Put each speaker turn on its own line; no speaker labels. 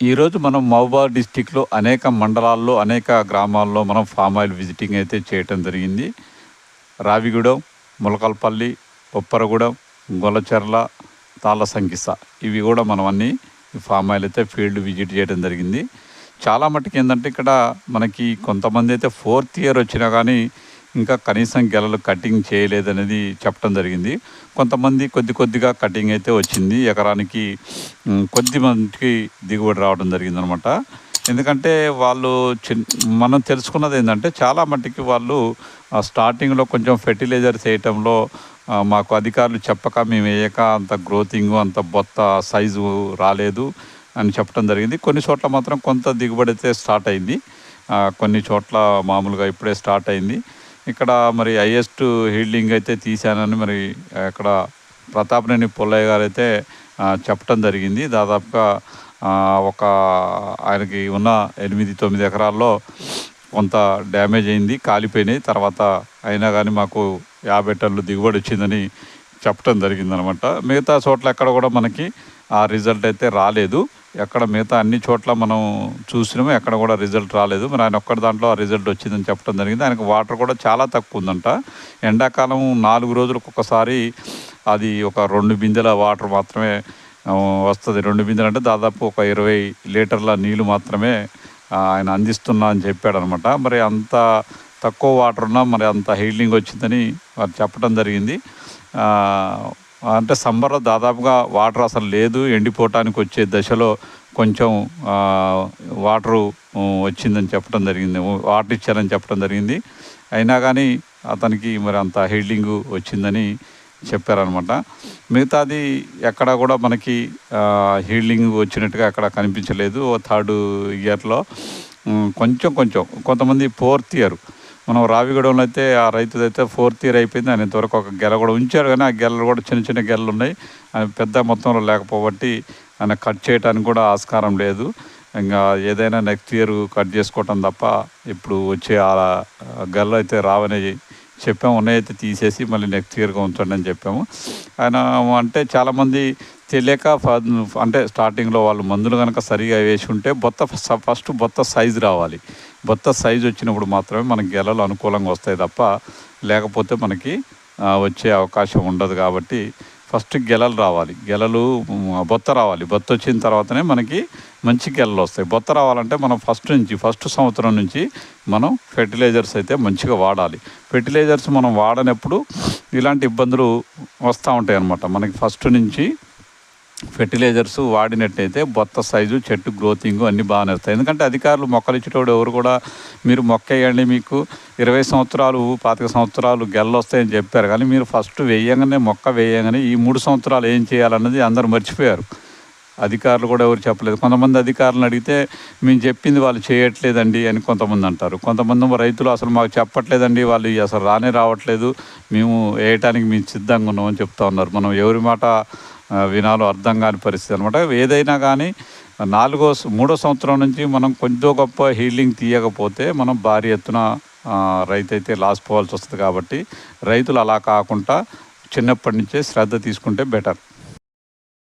ఈరోజు మనం మహబూబాద్ డిస్టిక్లో అనేక మండలాల్లో అనేక గ్రామాల్లో మనం ఫామ్ ఆయిల్ విజిటింగ్ అయితే చేయటం జరిగింది. రావిగూడెం ములకల్పల్లి ఉప్పరగూడెం గొల్లచెర్ల తాళ్ళ సంకిస ఇవి కూడా మనం అన్ని ఫామ్ ఆయిల్ అయితే ఫీల్డ్ విజిట్ చేయడం జరిగింది. చాలా మట్టుకు ఏంటంటే ఇక్కడ మనకి కొంతమంది అయితే ఫోర్త్ ఇయర్ వచ్చినా కానీ ఇంకా కనీసం గెలలు కటింగ్ చేయలేదనేది చెప్పడం జరిగింది. కొంతమంది కొద్ది కొద్దిగా కటింగ్ అయితే వచ్చింది. ఎకరానికి కొద్ది మందికి దిగుబడి రావడం జరిగింది అనమాట ఎందుకంటే వాళ్ళు చిన్ మనం తెలుసుకున్నది ఏంటంటే చాలా మట్టుకి వాళ్ళు స్టార్టింగ్లో కొంచెం ఫెర్టిలైజర్ చేయటంలో మాకు అధికారులు చెప్పక మేము వేయక అంత గ్రోతింగ్ అంత బొత్త సైజు రాలేదు అని చెప్పడం జరిగింది. కొన్ని చోట్ల మాత్రం కొంత దిగుబడి అయితే స్టార్ట్ అయింది. కొన్ని చోట్ల మామూలుగా ఇప్పుడే స్టార్ట్ అయింది. ఇక్కడ మరి హైయెస్ట్ హీల్డింగ్ అయితే తీశానని మరి అక్కడ ప్రతాపనేని పుల్లయ్య గారు అయితే చెప్పడం జరిగింది. దాదాపుగా ఒక ఆయనకి ఉన్న ఎనిమిది తొమ్మిది ఎకరాల్లో కొంత డ్యామేజ్ అయింది కాలిపోయినాయి. తర్వాత అయినా కానీ మాకు యాభై టన్నులు దిగుబడి వచ్చిందని చెప్పడం జరిగిందనమాట. మిగతా చోట్ల ఎక్కడ కూడా మనకి ఆ రిజల్ట్ అయితే రాలేదు. ఎక్కడ మిగతా అన్ని చోట్ల మనం చూసినాము ఎక్కడ కూడా రిజల్ట్ రాలేదు. మరి ఆయన ఒక్కడి దాంట్లో ఆ రిజల్ట్ వచ్చిందని చెప్పడం జరిగింది. ఆయనకు వాటర్ కూడా చాలా తక్కువ ఉందంట. ఎండాకాలం నాలుగు రోజులకు ఒకసారి అది ఒక రెండు బిందెల వాటర్ మాత్రమే వస్తుంది. రెండు బిందెలు అంటే దాదాపు ఒక ఇరవై లీటర్ల నీళ్ళు మాత్రమే ఆయన అందిస్తున్నా అని చెప్పాడు అనమాట మరి అంత తక్కువ వాటర్ ఉన్నా మరి అంత హీల్డింగ్ వచ్చిందని వారు చెప్పడం జరిగింది. అంటే సమ్మర్లో దాదాపుగా వాటర్ అసలు లేదు ఎండిపోవటానికి వచ్చే దశలో కొంచెం వాటరు వచ్చిందని చెప్పడం జరిగింది. వాటర్ ఇచ్చారని చెప్పడం జరిగింది. అయినా కానీ అతనికి మరి అంత హీల్డింగ్ వచ్చిందని చెప్పారనమాట మిగతాది ఎక్కడ కూడా మనకి హీల్డింగ్ వచ్చినట్టుగా ఎక్కడ కనిపించలేదు. ఓ థర్డ్ ఇయర్లో కొంచెం కొంచెం కొంతమంది ఫోర్త్ ఇయర్. మనం రావిగూడెంలో అయితే ఆ రైతుది అయితే ఫోర్త్ ఇయర్ అయిపోయింది. ఆయన ఇంతవరకు ఒక గెల కూడా ఉంచారు కానీ ఆ గెలలు కూడా చిన్న చిన్న గెలలు ఉన్నాయి. ఆయన పెద్ద మొత్తంలో లేకపోబట్టి ఆయన కట్ చేయడానికి కూడా ఆస్కారం లేదు. ఇంకా ఏదైనా నెక్స్ట్ ఇయర్ కట్ చేసుకోవటం తప్ప ఇప్పుడు వచ్చే ఆ గెలలు అయితే రావని చెప్పాము. ఉన్నాయైతే తీసేసి మళ్ళీ నెక్స్ట్ ఇయర్గా ఉంచండి అని చెప్పాము. ఆయన అంటే చాలామంది తెలియక అంటే స్టార్టింగ్లో వాళ్ళు మందులు కనుక సరిగా వేసి ఉంటే బొత్త ఫస్ట్ బొత్త సైజు రావాలి. బొత్త సైజు వచ్చినప్పుడు మాత్రమే మనకి గెలలు అనుకూలంగా వస్తాయి తప్ప లేకపోతే మనకి వచ్చే అవకాశం ఉండదు కాబట్టి ఫస్ట్ గెలలు రావాలి. గెలలు బొత్త రావాలి. బొత్త వచ్చిన తర్వాతనే మనకి మంచి గెలలు వస్తాయి. బొత్త రావాలంటే మనం ఫస్ట్ నుంచి ఫస్ట్ సంవత్సరం నుంచి మనం ఫెర్టిలైజర్స్ అయితే మంచిగా వాడాలి. ఫెర్టిలైజర్స్ మనం వాడనప్పుడు ఇలాంటి ఇబ్బందులు వస్తూ ఉంటాయి అన్నమాట మనకి ఫస్ట్ నుంచి ఫెర్టిలైజర్స్ వాడినట్టయితే బొత్త సైజు చెట్టు గ్రోతింగ్ అన్నీ బాగానే వస్తాయి ఎందుకంటే అధికారులు మొక్కలు ఇచ్చేటప్పుడు ఎవరు కూడా మీరు మొక్క వేయండి మీకు ఇరవై సంవత్సరాలు పాతిక సంవత్సరాలు గెల్లు వస్తాయని చెప్పారు. కానీ మీరు ఫస్ట్ వేయంగానే మొక్క వేయంగానే ఈ మూడు సంవత్సరాలు ఏం చేయాలన్నది అందరూ మర్చిపోయారు. అధికారులు కూడా ఎవరు చెప్పలేదు. కొంతమంది అధికారులను అడిగితే మేము చెప్పింది వాళ్ళు చేయట్లేదండి అని కొంతమంది అంటారు. కొంతమంది రైతులు అసలు మాకు చెప్పట్లేదండి వాళ్ళు అసలు రానే రావట్లేదు. మేము వేయటానికి మేము సిద్ధంగా ఉన్నామని చెప్తా ఉన్నారు. మనం ఎవరి మాట వినాలో అర్థం కాని పరిస్థితి అనమాట ఏదైనా కానీ నాలుగో మూడో సంవత్సరం నుంచి మనం కొంచెం గొప్ప హీలింగ్ తీయకపోతే మనం భారీ ఎత్తున రైతు అయితే లాస్ పోవాల్సి వస్తుంది కాబట్టి రైతులు అలా కాకుండా చిన్నప్పటి నుంచే శ్రద్ధ తీసుకుంటే బెటర్.